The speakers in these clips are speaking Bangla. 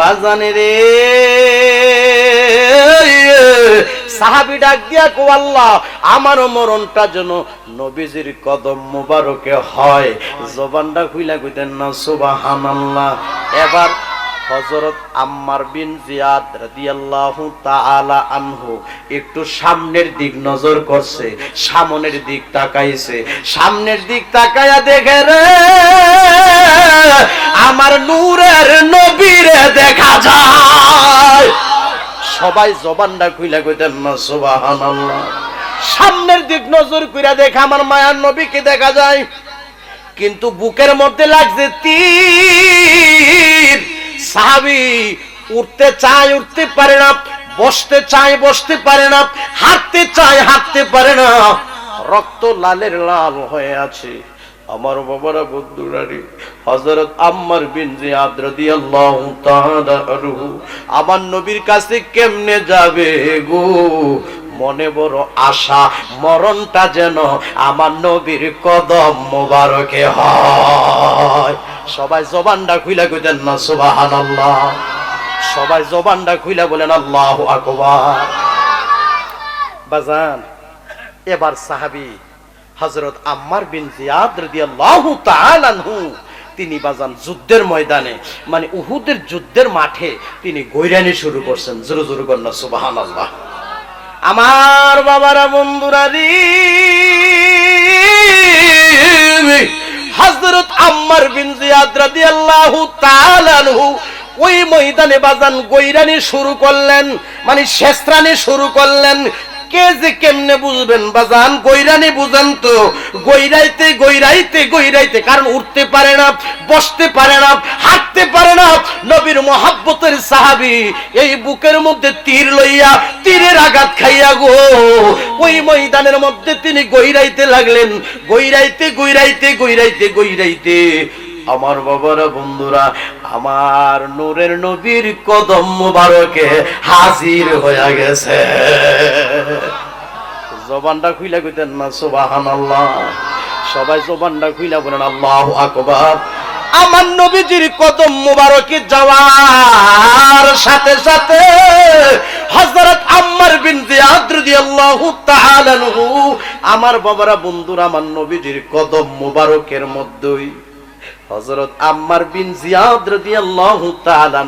বাজানে রে। সাহাবি ডাক দিয়া কো আল্লাহ, আমার মরণটা যেন নবীজির কদম মুবারকে হয়। জবানটা খুইলা কইতেন না, সুবহানাল্লাহ। এবার হযরত আম্মার বিন জিয়াদ রাদিয়াল্লাহু তাআলা আনহু একটু সামনের দিক নজর করছে, সামনের দিক তাকাইছে। সামনের দিক তাকায়া দেখে রে, আমার নূরের নবীরে দেখা যায়। সবাই জবানটা খুইলা কইতেন, না, সুবহানাল্লাহ। সামনের দিক নজর কইরা দেখে আমার মায়ার নবীকে দেখা যায়। কিন্তু বুকের মধ্যে লাগছে তীর। সাহাবি উঠতে চায় উঠতে পারে না, বসতে চায়, বসতে পারে না, হাঁটতে চায়, হাঁটতে পারে না। রক্ত লালের লাল হয়ে আছে। আমার বাবারা বন্ধুরারি হযরত আম্মার বিন জিয়াদ রাদিয়াল্লাহু আমার নবীর কাছে কেমনে যাবে গো? মনে বড় আশা, মরণটা যেন আমার নবীর কদম মোবারকে হয়। সবাই জবানটা খুইলা কইতেন না, সুবহানাল্লাহ। সবাই জবানটা খুইলা বলেন, আল্লাহু আকবার। বাজান, এবার সাহাবি হযরত আম্মার বিন জিয়াদ রাদিয়াল্লাহু তাআলা আনহু, তিনি বাজান যুদ্ধের ময়দানে মানে উহুদের যুদ্ধের মাঠে তিনি গৈরানি শুরু করছেন। জোরে জোরে কন্যা সুবহানাল্লাহ। আমার বাবারা, বন্ধুরা রে। হযরত আম্মার বিন জিয়াদ রাদিয়াল্লাহু তাআলা ওই ময়দানে বাজান গৈরানি শুরু করলেন মানে শেষরানি শুরু করলেন। কে যে কেমনে বুঝবেন বাজান? গৈরানি বুঝেন তো। গৈরাইতে গৈরাইতে গৈরাইতে কারণ উঠতে পারে না, বসতে পারে না, হাঁটতে পারে না। নবীর মহাব্বতের সাহাবি এই বুকের মধ্যে তীর লইয়া তীরের আঘাত খাইয়া গো। ওই ময়দানের মধ্যে তিনি গৈরাইতে লাগলেন। গৈরাইতে গৈরাইতে গৈরাইতে গৈরাইতে আমার বাবারা বন্ধুরা, আমার নূরের নবীর কদম মুবারকে হাজির হয়ে গেছে। জবানটা খুইলা কইতেন না, সুবহানাল্লাহ। সবাই জবানটা খুইলা বলেন, আল্লাহু আকবার। আমার নবীজির কদম মুবারকে যাওয়ার সাথে সাথে হযরত আম্মার বিন জিয়াদ রাদিয়াল্লাহু তাআলা আমার বাবারা বন্ধুরা, আমার নবীজির কদম মুবারকের মধ্যেই হযরত আম্মার বিন জিয়াদ রাদিয়াল্লাহু তাআলা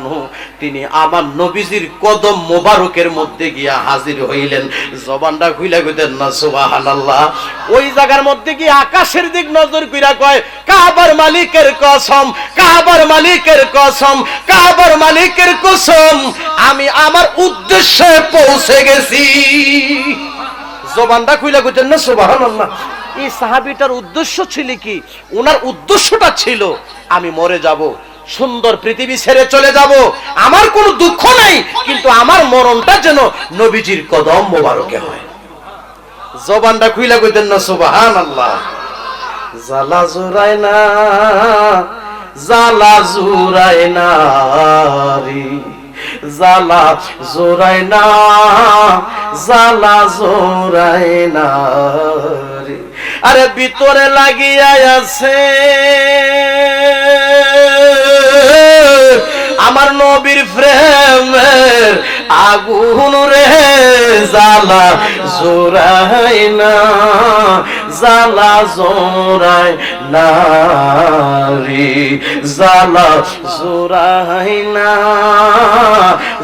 তিনি আমার নবীজির কদম মোবারকের মধ্যে গিয়া হাজির হইলেন। জবানটা খুইলা কইতেন, না, সুবহানাল্লাহ। ওই জায়গার মধ্যে গিয়ে আকাশের দিক নজর কইরা কয়, কাবার মালিকের কসম, কাবার মালিকের কসম, কাবার মালিকের কসম, আমি আমার উদ্দেশ্যে পৌঁছে গেছি। জবানটা খুইলা কইতেন, না, সুবহানাল্লাহ। এই সাহাবিটার উদ্দেশ্য ছিল কি? ওনার উদ্দেশ্যটা ছিল, আমি মরে যাব, সুন্দর পৃথিবী ছেড়ে চলে যাব, আমার কোনো দুঃখ নাই, কিন্তু আমার মরণটা যেন নবীজির কদম মোবারকে হয়। জবানটা খুইলা কইতেন না সুবহান আল্লাহ জালা জোরায় না জালা জোরায় না রে। জালা জোরায় না জালা জোরায় না আরে ভিতরে লাগিয়া আছে। আমার নবীর প্রেমের আগুন রে জালা জোরাই না জালা জোরাই না রে জালা জোরাই না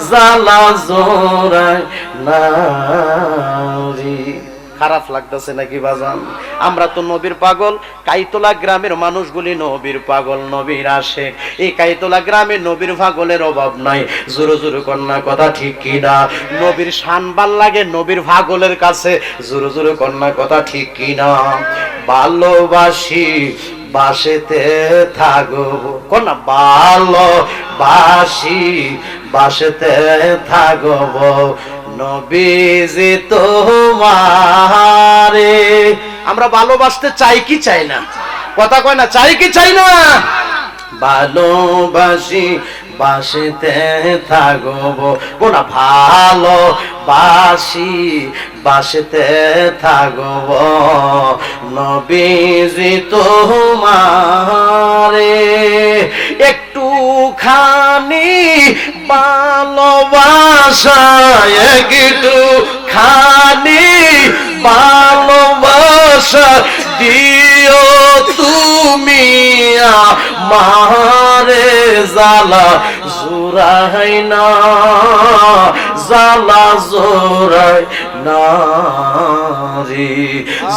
জালা জোরাই না রে। খারাপ লাগতেছে নাকি বাজান? আমরা তো নবীর পাগল, কাইতলা গ্রামের মানুষগুলি নবীর পাগল, নবীর আসে। এই কাইতলা গ্রামে নবীর পাগলের অভাব নাই। জোরো জোরো কন্যা কথা ঠিক কি না? নবীর শান ভালো লাগে নবীর পাগলের কাছে। জোরো জোরো কন্যা কথা ঠিক কি না? ভালোবাসি, বাসেতে থাকব কন্যা, ভালোবাসি, বাসেতে থাকব নবীজি তোমারে। আমরা ভালোবাসতে চাই কি চাই না? কথা কয় না, চাই কি চাই না? ভালোবাসি, বাসিতে থাকব। কোনা ভালো বাসি বাসিতে থাকব। নবীজি তোমারে। একটু খানি ভালোবাসা একটু খানি ভালোবাসা দিও তুমি মারে জালা জোরাই না জালা জোরাই না রে।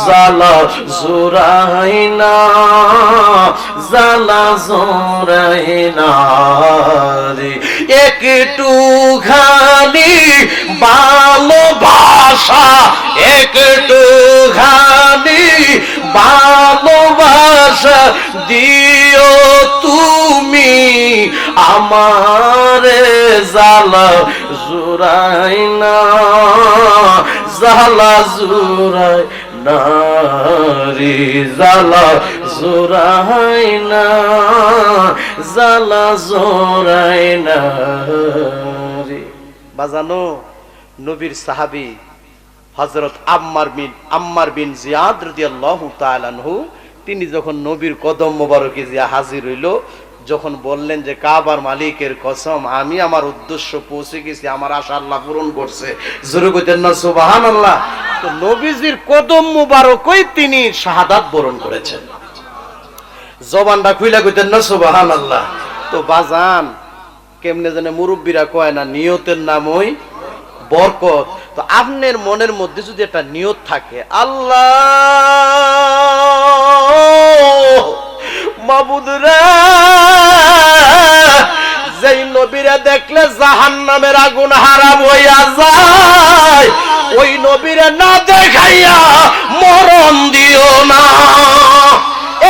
জালা জোরাই না জালা জোরাই না রে। একটু খানি ভালোবাসা একটু খানি ভালোবাসা দিও তুমি আমার জালা জুরাই না জালা জুরাই না রে জালা জোরাই না, জালা জোরাই না বাজানো নবীর সাহাবী হজরত আম্মার বিন আম্মার বিন জিয়াদ রাদিয়াল্লাহু তাআলা আনহু, তিনি যখন নবীর কদম মোবারকে জিয়া হাজির হইল যখন বললেন যে কাবার মালিকের কসম, আমি আমার উদ্দেশ্য পৌঁছে গেছি, আমার আশা আল্লাহ পূরণ করছে। সুবহানাল্লাহ। তো নবীজির কদম মোবারকই তিনি শাহাদাত বরণ করেছেন। জবানটা খুইলা কইতেন না সুবাহান আল্লাহ তো বাজান, কেমনে জানে মুরব্বীরা কয় না, নিয়তের নামই বরকত। তো আপনার মনের মধ্যে যদি একটা নিয়ত থাকে, আল্লাহ! যেই নবীরা দেখলে জাহান নামের আগুন হারাম হইয়া যায়, ওই নবীরে না দেখাইয়া মরণ দিও না।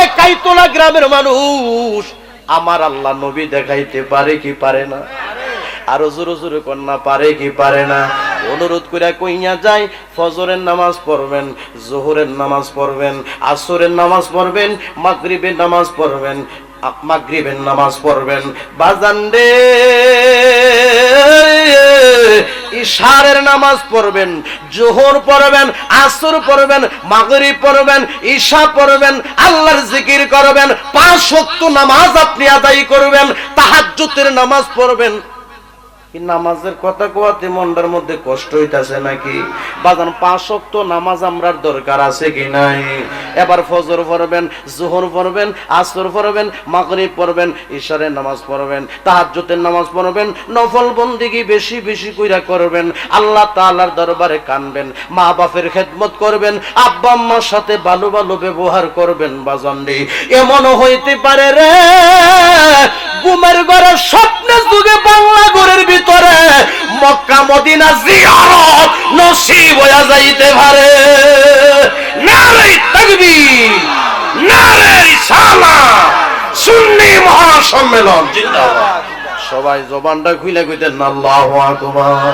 একাই তোলা গ্রামের মানুষ, আমার আল্লাহ নবী দেখাইতে পারে কি পারে না? আরও জোরে জোরে কন্যা পারে কি পারে না? অনুরোধ করে কইয়া যায় ফজরের নামাজ পড়বেন, জোহরের নামাজ পড়বেন, আসরের নামাজ পড়বেন, মাগরিবের নামাজ পড়বেন মাগরিবের নামাজ পড়বেন। বাজান রে, ইশারের নামাজ পড়বেন, জোহর পড়বেন, আসর পড়বেন, মাগরিব পড়বেন, ঈশা পড়বেন, আল্লাহর জিকির করবেন, পাঁচ শক্ত নামাজ আপনি আদায় করবেন, তাহাজ্জুদের নামাজ পড়বেন। নামাজের কথা কোয়াতে মনটার মধ্যে কষ্ট হইতাছে নাকি? বাজান, পাঁচ শক্ত নামাজ আমরার দরকার আছে কি নাই? এবার ফজর পড়বেন, জোহর পড়বেন, আসর পড়বেন, মাগরিব পড়বেন ঈশ্বরের নামাজ পড়বেন, তাহাজ্জুদের নামাজ পড়বেন, নফল বন্দিগি বেশি বেশি কইরা করবেন, আল্লাহ তাআলার দরবারে কানবেন, মা বাপের খেদমত করবেন, আব্বা আম্মার সাথে ভালো ভালো ব্যবহার করবেন বাজানডি এমন হইতে পারে রে, ঘুমের ঘরে স্বপ্নের যুগে বাংলা ঘরের ভিতরে মক্কা, মদিনা জিয়ারত নসিব হইয়া যাইতে পারে। নারে তাকবীর, নারে রিসালা, সুন্নি মহাসম্মেলন সবাই জবানটা খুলে কইতেন, আল্লাহু আকবার।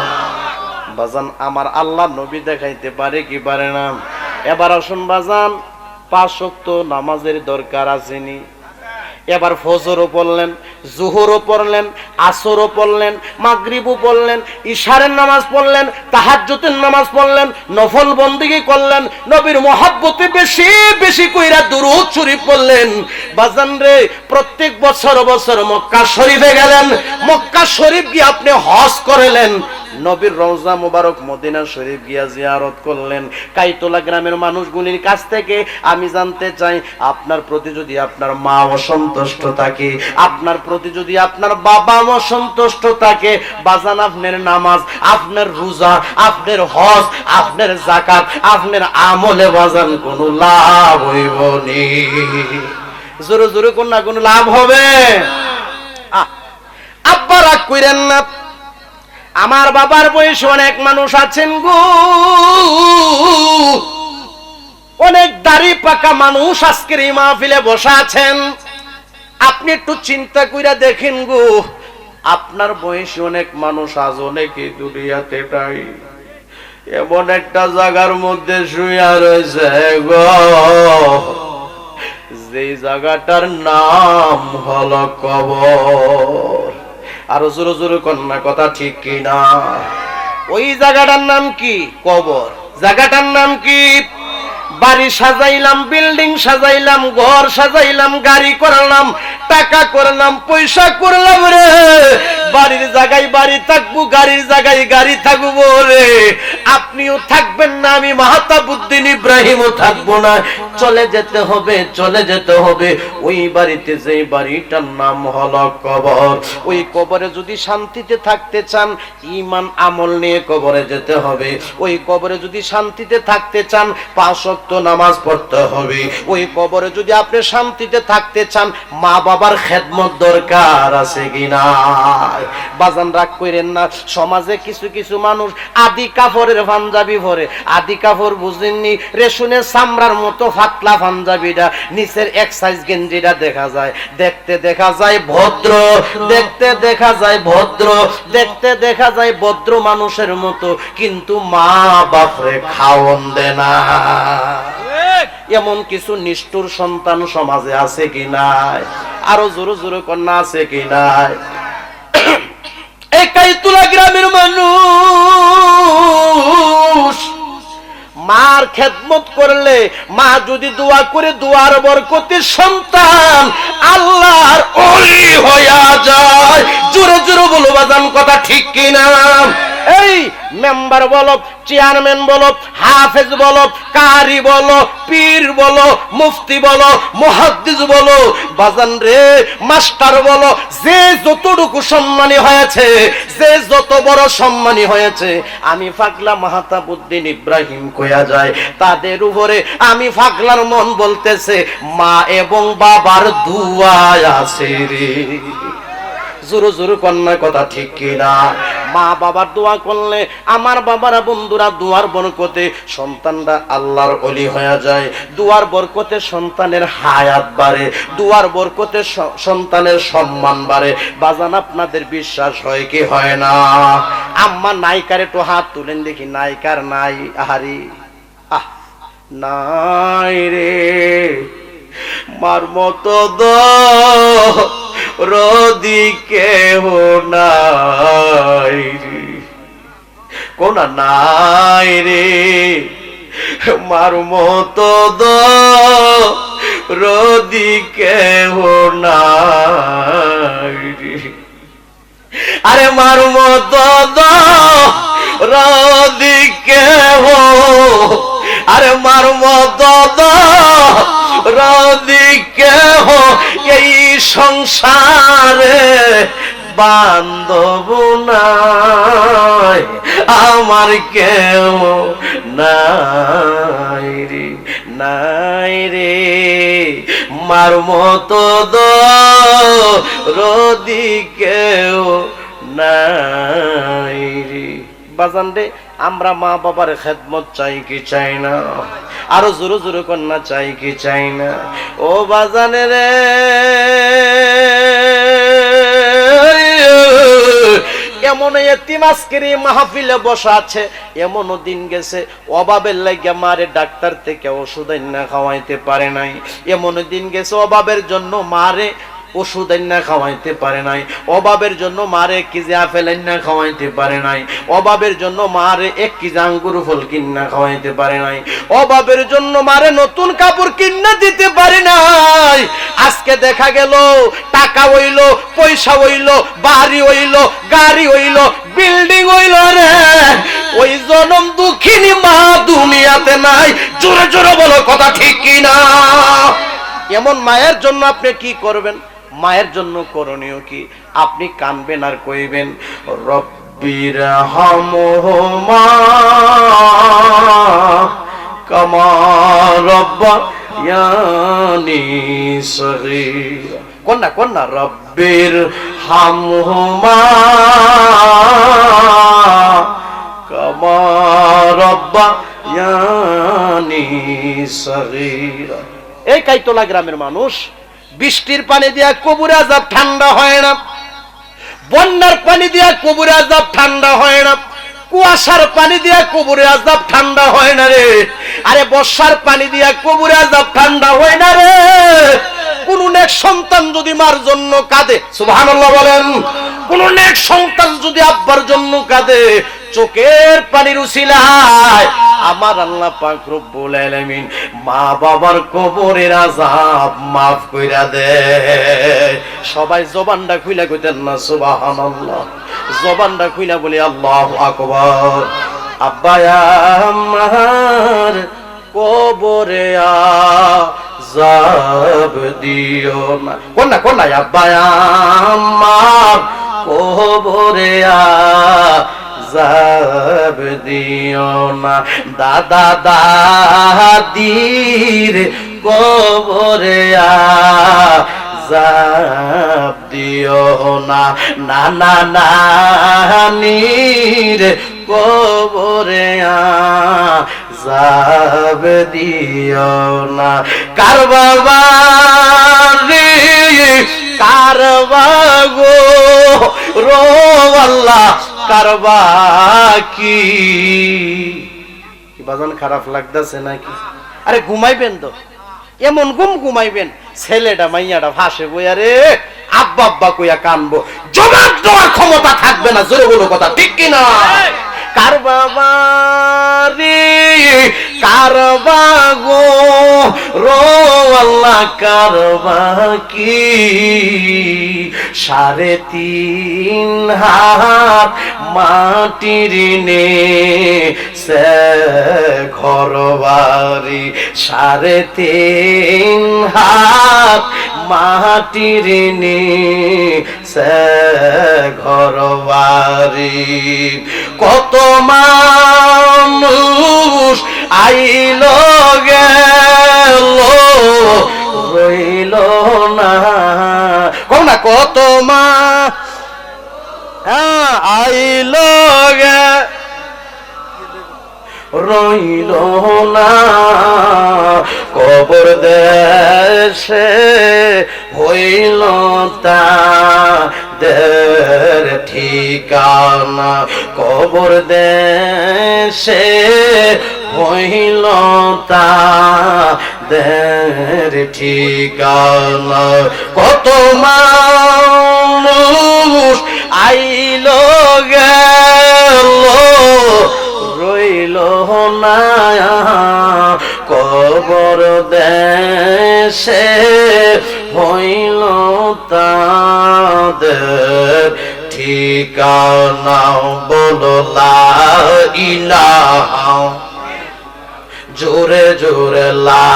বাজান, আমার আল্লাহ নবী দেখাইতে পারে কি পারে না? এবার আসুন বাজান, পাঁচ নামাজের দরকার আসেনি। এবার ফজরও পড়লেন, জুহরও পড়লেন, আসরও পড়লেন, মাগরিবও পড়লেন ইশারের নামাজ পড়লেন তাহাজ্জুতের নামাজ পড়লেন, নফল বন্দিগি করলেন, নবীর মহাব্বতে বেশি বেশি কইরা দুরুদ শরীফ পড়লেন। বাজান রে, প্রত্যেক বছর বছর মক্কা শরীফে গেলেন, মক্কা শরীফ গিয়ে আপনি হজ করেলেন। নবীর রওজা মুবারক মদিনা শরীফ গিয়া জিয়ারত করলেন। কাইতলা গ্রামের মানুষগুলির কাছ থেকে আমি জানতে চাই, আপনার প্রতি যদি আপনার মা অসন্তুষ্ট থাকে, আপনার প্রতি যদি আপনার বাবা অসন্তুষ্ট থাকে, বাজান আপনার নামাজ, আপনার রোজা, আপনার হজ, আপনার জাকাত আপনার আমলে বাজান কোনো লাভ হইব নি। জোরে জোরে কোন না কোনো লাভ হবে? আব্বা রাগ কইরেন না। আমার বাবার বয়সে অনেক মানুষ আছেন গো। অনেক দাড়ি পাকা মানুষ আজকের এই মাহফিলে বসা আছেন। আপনি একটু চিন্তা কইরা দেখেন গো, আপনার বয়সী অনেক মানুষ আজ অনেকে দুনিয়াতে নাই। এমন একটা জায়গার মধ্যে শুয়া রয়েছে গো। যেই জায়গাটার নাম হলো কবর। আরও জোরে জোরে কন্যা কথা ঠিক কি না ওই জায়গাটার নাম কি? কবর। জায়গাটার নাম কি? বাড়ি সাজাইলাম, বিল্ডিং সাজাইলাম, ঘর সাজাইলাম, গাড়ি করলাম, টাকা করলাম, পয়সা করলাম রে। বাড়ির জায়গায় বাড়ি থাকব, গাড়ির জায়গায় গাড়ি থাকব রে। আপনিও থাকবেন না, আমি মাহাতাবুদ্দিন ইব্রাহিমও থাকব না। চলে যেতে হবে, চলে যেতে হবে। ওই বাড়িতে যে বাড়িটার নাম হলো কবর। ওই কবরে যদি শান্তিতে থাকতে চান ইমান আমল নিয়ে কবরে যেতে হবে। ওই কবরে যদি শান্তিতে থাকতে চান, পাঁচ ওয়াক্ত নামাজ পড়তে হবে। ওই কবরে যদি আপনি শান্তিতে থাকতে চান, মা বাবার খেদমত দরকার আছে কিনা বাজান রাগ করেন না, সমাজে কিছু কিছু মানুষ আদি কাপড়ের পাঞ্জাবি ভরে আদি কাপড় বুঝেননি, রেশনের চামড়ার মতো ফাতলা পাঞ্জাবিটা, নিচের এক সাইজ গেঞ্জিটা দেখা যায়। দেখতে দেখা যায় ভদ্র, দেখতে দেখা যায় ভদ্র, দেখতে দেখা যায় ভদ্র মানুষের মতো, কিন্তু মা বাপরে খাওন দে না। এমন কিছু নিষ্ঠুর সন্তান সমাজে আছে কি নাই? আরও জোরে জোরে কন্যা আছে কি নাই? একাই তুলা গ্রামের মানুষ মার খেদমত করলে, মা যদি দোয়া করে, দোয়ার বরকতে সন্তান আল্লাহর ওলি হইয়া যায়। জোরে জোরে বলো বাজান, কথা ঠিক কিনা? এই মেম্বার বলো, চেয়ারম্যান বলো, হাফেজ বলো, কারি বলো, পীর বলো, মুফতি বলো, মুহাদ্দিস বলো, বাজান রে, মাস্টার বলো, যে যতটুকু সম্মানী হয়েছে, যে যত বড় সম্মানী হয়েছে, আমি ফাগলা মাহাতাবুদ্দিন ইব্রাহিম কয়া যায় তাদের উপরে আমি ফাগলার মন বলতেছে, মা এবং বাবার দুয়া আছে রে। জোরো জোরো কন্যা কথা ঠিক কিনা? মা বাবার দোয়া করলে আমার বাবারা বন্ধুরা দুয়ার বরকতে সন্তানরা আল্লাহর অলি হয়ে যায়। দুয়ার বরকতে সন্তানের হায়াত বাড়ে, দুয়ার বরকতে সন্তানের সম্মান বাড়ে। বাজান, আপনাদের বিশ্বাস হয় কি হয় না? আম্মা নায়িকার একটু হাত তুলেন দেখি, নায়িকার নাই, আহারি। আহ, নাই রে, মার মতো দ রদিকে নাই রে। কোনা নাই রে। মার মতো দ রদিকে নাই রে। আরে মার মতো দ রদিকে হো আরে মার মতো রদিকে হো, এই সংসারে বান্ধব নাই, আমার কেউ নাই রে নাই রে। মার মতো রদি কেউ নাই রে। বাজান রে আমরা মা বাবার খেদমত চাই কি চাই না? আরও জোরে জোরে কন্যা চাই কি চাই না? ও বাজানে রে, এমন এতিম মাহফিলে বসা আছে, এমনও দিন গেছে, অভাবের লাগিয়া মারে ডাক্তার থেকে ওষুধ না খাওয়াইতে পারে নাই। এমন দিন গেছে, অভাবের জন্য মারে ওষুধ না খাওয়াইতে পারে নাই। অভাবের জন্য মারে এক কেজি আপেল না খাওয়াইতে পারে নাই। অভাবের জন্য মারে এক কেজি আঙ্গুর ফল কিনা খাওয়াইতে পারে নাই। অভাবের জন্য মারে নতুন কাপড় কিনা দিতে পারে নাই। আজকে দেখা গেল, টাকা হইল, পয়সা হইল, বাড়ি হইল, গাড়ি হইল, বিল্ডিং হইল রে। ওই জনম দুঃখিনী মা দুনিয়াতে নাই। জোরে জোরে বলো, কথা ঠিক কিনা? এমন মায়ের জন্য আপনি কি করবেন? মায়ের জন্য করণীয় কি? আপনি কানবেন আর কইবেন, রব্বির রব্বা কন্যা কন্যা, রব্বির হামহুমা কামা রব্বা এই কাইতলা গ্রামের মানুষ বৃষ্টির পানি দিয়া কবুর আজাব ঠান্ডা হয় না। বন্যার পানি দিয়া কবুর আজাব ঠান্ডা হয় না। কুয়াশার পানি দিয়া কবুরে আজাব ঠান্ডা হয় না রে। আরে বর্ষার পানি দিয়া কবুরে আজাব ঠান্ডা হয় না রে। কোন নেক সন্তান যদি মার জন্য কাঁদে, সুবহানাল্লাহ বলেন, কোন নেক সন্তান যদি আব্বার জন্য কাঁদে, চোখের পানির উসিলায় আমার আল্লাহ পাক রব্বুল আলামিন মা বাবার কবরের আযাব মাফ কইরা দে। সবাই জবানটা খুইলা কইতেন না, সুবহানাল্লাহ। জবানটা খুইলা বলি, আল্লাহু আকবার। আব্বা আমার কবরে আযাব দিও না। কোন কোন না আব্বা আমার কবরে আযাব দিও না। দাদা দাদির কবরে আযাব দিও না। নানা নানির কবরে আযাব দিও না। কার বাবা কার গো রো আল্লাহ, কারবা কি? বাজান খারাপ লাগতেছে নাকি? আরে ঘুমাইবেন তো। এমন ঘুম ঘুমাইবেন। ছেলেটা, মাইয়াটা ফাঁসে বইয়া রে, আব্বা আব্বা কইয়া কানবো। জবাব দেওয়ার ক্ষমতা থাকবে না, জোরে বলো কথা, ঠিক কিনা? কার কারবাগো রো আল্লাহ কার কি সাড়ে তিন হাত মাটির নে ঘর বাড়ি। সাড়ে তিন হাত মাটির নে ঘর বাড়ি। কত মানুষ আইল গেল, রইল না। কম না কত মা। হ্যাঁ আইল গে, রইল না। কবর দেশে হইল তাদের ঠিকানা। কবর দেশে হইল তাদের ঠিকানা। কত মানুষ আইল, গেল, রইল না কবর দেশে। হইল তাদের ঠিকানা। বলো ইলাহা জোরে জোরে লা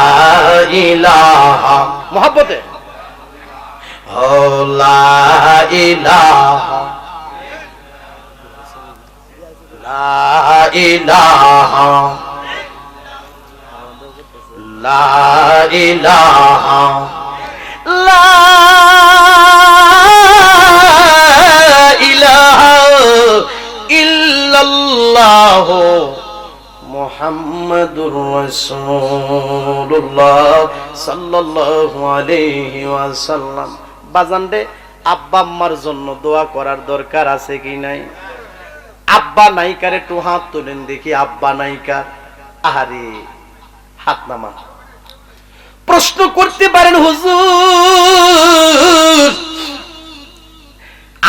ইলাহা। মহব্বতে। হো লা ইলাহা। মুহাম্মাদুর রাসূলুল্লাহ সাল্লাল্লাহু আলাইহি ওয়াসাল্লাম। বাজান রে, আব্বা আম্মার জন্য দোয়া করার দরকার আছে কি নাই? আব্বা নাইকার একটু হাত তোলেন দেখি, আব্বা নাইকার আহারে, হাত নামা প্রশ্ন করতে পারেন হুজুর,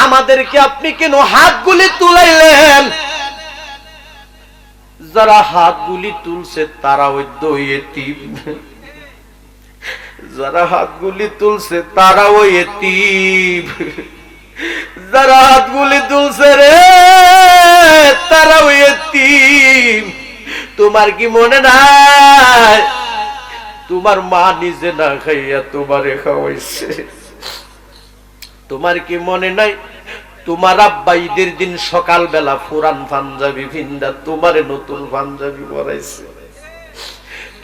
আমাদেরকে আপনি কেন হাতগুলি তুলাইলেন? যারা হাতগুলি তুলছে, তারা ওই দইয়েতিম যারা হাতগুলি তুলছে, তারা ওই এতিম। যারা হাতগুলি তুলছে রে, তারা ওই এতিম। তোমার কি মনে নাই? তোমার মা নিজে না খাইয়া তোমারে খাওয়াইছে। তোমার কি মনে নাই? তোমার আব্বা ঈদের দিন সকালবেলা পুরান পাঞ্জাবি ভিন্দা তোমারে নতুন পাঞ্জাবি পরাইছে।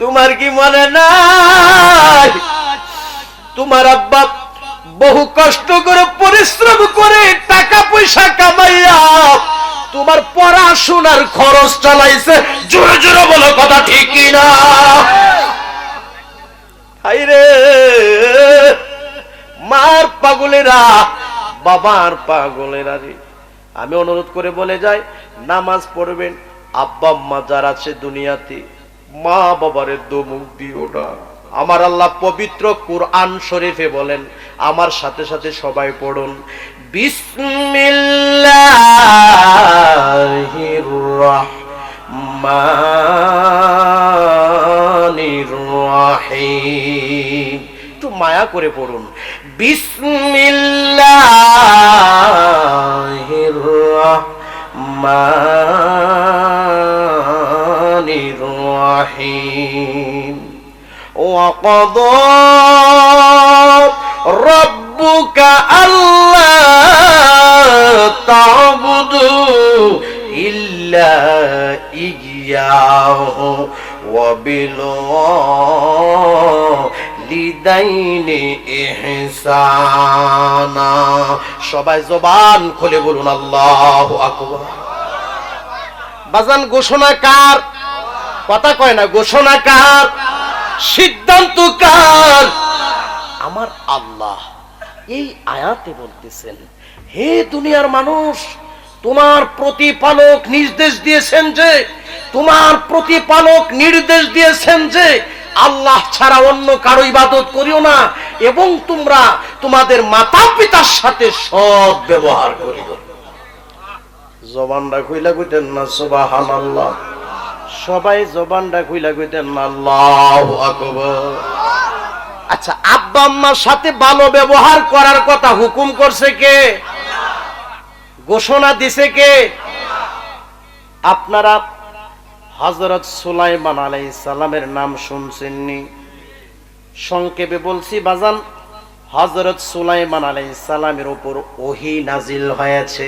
তোমার কি মনে নাই? তোমার আব্বা বহু কষ্ট করে পরিশ্রম করে টাকা পয়সা কামাইয়া তোমার পড়াশোনার খরচ চালাইছে। জোরে জোরে বলো, কথা ঠিক কিনা মার পাগলেরা বাবার পাগলের রে আমি অনুরোধ করে বলে যাই, নামাজ পড়বেন, আব্বা আম্মা যার আছে দুনিয়াতে, মা বাবারে দমুক দিও না। আমার আল্লাহ পবিত্র কোরআন শরীফে বলেন, আমার সাথে সাথে সবাই পড়ুন। বিসমিল্লাহির একটু মায়া করে পড়ুন। بسم الله الرحمن الرحيم وقضى ربك ألا تعبدوا إلا إياه وبالغاه ওয়ালিদাইনি ইহসানা সবাই জবান খুলে বলুন, আল্লাহ আকবার। বাজান, ঘোষণা কার? কথা কয় না, ঘোষণা কার? সিদ্ধান্ত কার? আমার আল্লাহ এই আয়াতে বলতেছেন, হে দুনিয়ার মানুষ, তোমার প্রতিপালক নির্দেশ দিয়েছেন যে, তোমার প্রতিপালক নির্দেশ দিয়েছেন যে আল্লাহ ছাড়া অন্য কারও ইবাদত করিও না, এবং তোমরা তোমাদের মাতা পিতার সাথে সৎ ব্যবহার করিও। জবানটা কইলা কইতেন না সুবাহান আল্লাহ সবাই জবানটা কইলা কইতেন না, আল্লাহ আচ্ছা আব্বা আম্মার সাথে ভালো ব্যবহার করার কথা হুকুম করছে কে? ঘোষণা দিছে কে? আপনারা হজরত সুলাইমান আলাই সালামের নাম শুনছেননি? সংক্ষেপে বলছি, বাজান হজরত সুলাইমান আলাই সালামের উপর ওহি নাজিল হয়েছে।